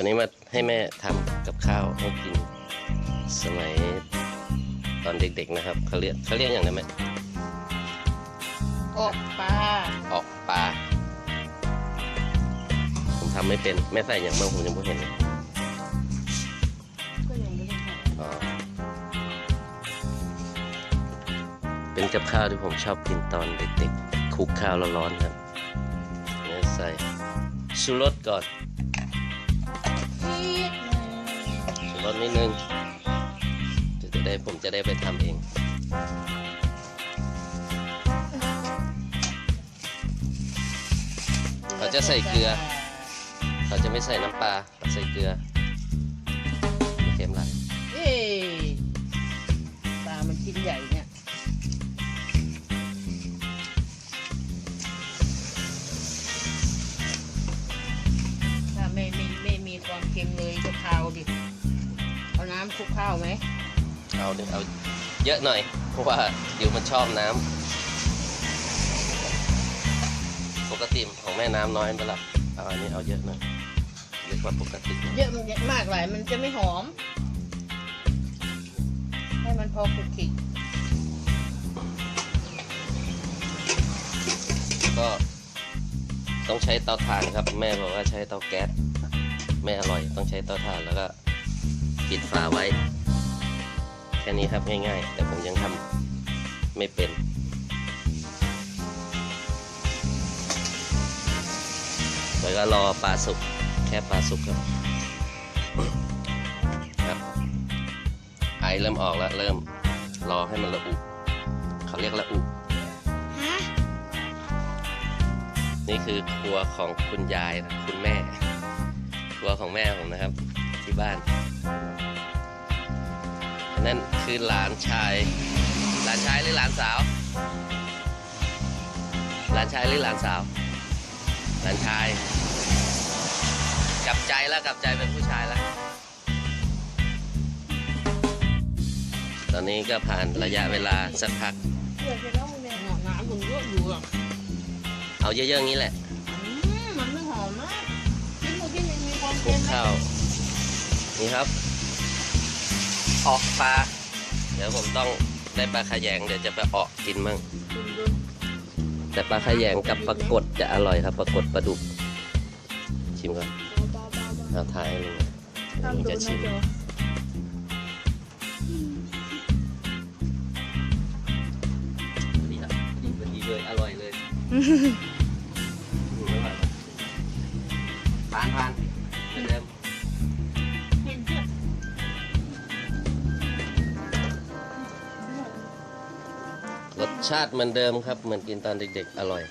วันนี้มาให้แม่ทำกับข้าวให้กินสมัยตอนเด็กๆนะครับเขาเรียกเขาเรียกอย่างไรไหมอกปลาออกปลาผมทำไม่เป็นแม่ใส่อย่างเมื่อผมยังไม่เห็นเลยก็ยังไม่ได้ทอ๋อเป็นกับข้าวที่ผมชอบกินตอนเด็กๆคลุกข้าวร้อนๆครับเนี่ยใส่ชูรสก่อน ชูรสนิดนึงจะได้ผมจะได้ไปทำเองเขาจะใส่เกลือ เขาจะไม่ใส่น้ำปลาเขาใส่เกลือไม่เค็มไรเอ๊ปลามันชิ้นใหญ่นะ คลุกข้าวไหมเอาดิเอาเยอะหน่อย เพราะว่าเดี๋ยวมันชอบน้ำปกติของแม่น้ำน้อยไปละเอาอันนี้เอาเยอะหน่อยเรียกว่าปกติเยอะมันเยอะมากหลายมันจะไม่หอม ให้มันพอคลุกคลิกก็ต้องใช้เตาถ่านครับ แม่บอกว่าใช้เตาแก๊สไม่อร่อยต้องใช้เตาถ่านแล้วก็ ปิดฝาไว้ แค่นี้ครับง่ายๆ แต่ผมยังทำไม่เป็นแล้วก็รอปลาสุกแค่ปลาสุกครับครับไอเริ่มออกแล้วเริ่มรอให้มันละอุเขาเรียกละอุฮะนี่คือครัวของคุณยายนะคุณแม่ ครัวของแม่ผมนะครับ ที่บ้าน อันนั่นคือหลานชาย หลานชายหรือหลานสาว หลานชายหรือหลานสาว หลานชาย กลับใจแล้วกลับใจเป็นผู้ชายแล้ว ตอนนี้ก็ผ่านระยะเวลาสักพักเพื่อจะต้องเนี่ยน้ำมันเยอะอยู่อะเอาเยอะๆอย่างนี้แหละอืมมันไม่หอมมากกินหมูกินยังมีความคลุเค็กมไหมข้าว นี่ครับ ออกปลา เดี๋ยวผมต้องได้ปลาขยงเดี๋ยวจะไปออกกินมั่งดูดูแต่ปลาขยงกับปลากดจะอร่อยครับปลากดปลาดุก ชิมก่อนเอาถ่ายให้ลุงลุงจะชิมดีครับดีพอดีเลยอร่อยเลยอืมอร่อยผ่านผ่าน ชาติเหมือนเดิมครับ เหมือนกินตอนเด็กๆ อร่อย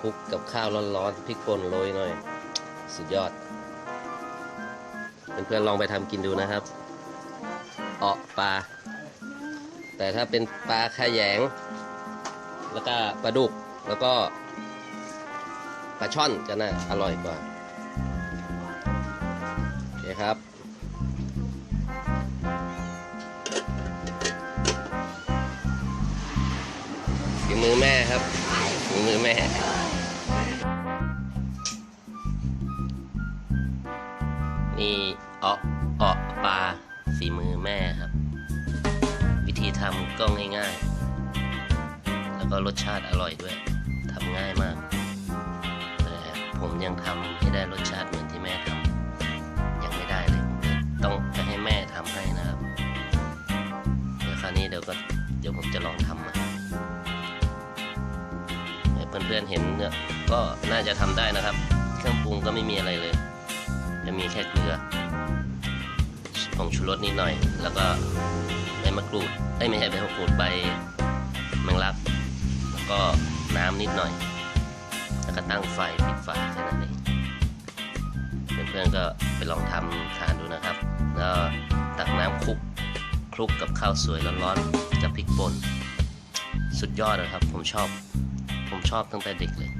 คลุกกับข้าวร้อนๆพริกป่นโรยหน่อย สุดยอด เพื่อนๆลองไปทำกินดูนะครับเออกปลา แต่ถ้าเป็นปลาขยง แล้วก็ปลาดุกแล้วก็ปลาช่อนจะน่าอร่อยกว่าโอเคครับ ฝีมือแม่ครับฝีมือแม่นี่เออเออปลาฝีมือแม่ครับ วิธีทำก็ง่ายๆ แล้วก็รสชาติอร่อยด้วยทำง่ายมากแต่ผมยังทำให้ได้รสชาติเหมือนที่แม่ทำยังไม่ได้เลย ต้องไปให้แม่ทำให้นะครับ เดี๋ยวคราวนี้เดี๋ยวก็เดี๋ยวผมจะลองทำมา เพื่อนๆเห็นเนี่ยก็น่าจะทำได้นะครับ เครื่องปรุงก็ไม่มีอะไรเลย จะมีแค่เกลือผงชูรสนิดหน่อย แล้วก็ใบมะกรูดเอ้ยไม่ใช่ใบมะกรูดใบแมงลัก แล้วก็น้ำนิดหน่อย แล้วก็ตั้งไฟปิดฝาแค่นั้นเองเพื่อนๆก็ไปลองทำทานดูนะครับ แล้วตักน้ำคลุกคลุกกับข้าวสวยร้อนๆกับพริกป่นสุดยอดนะครับ ผมชอบ ผมชอบตั้งแต่เด็กเลย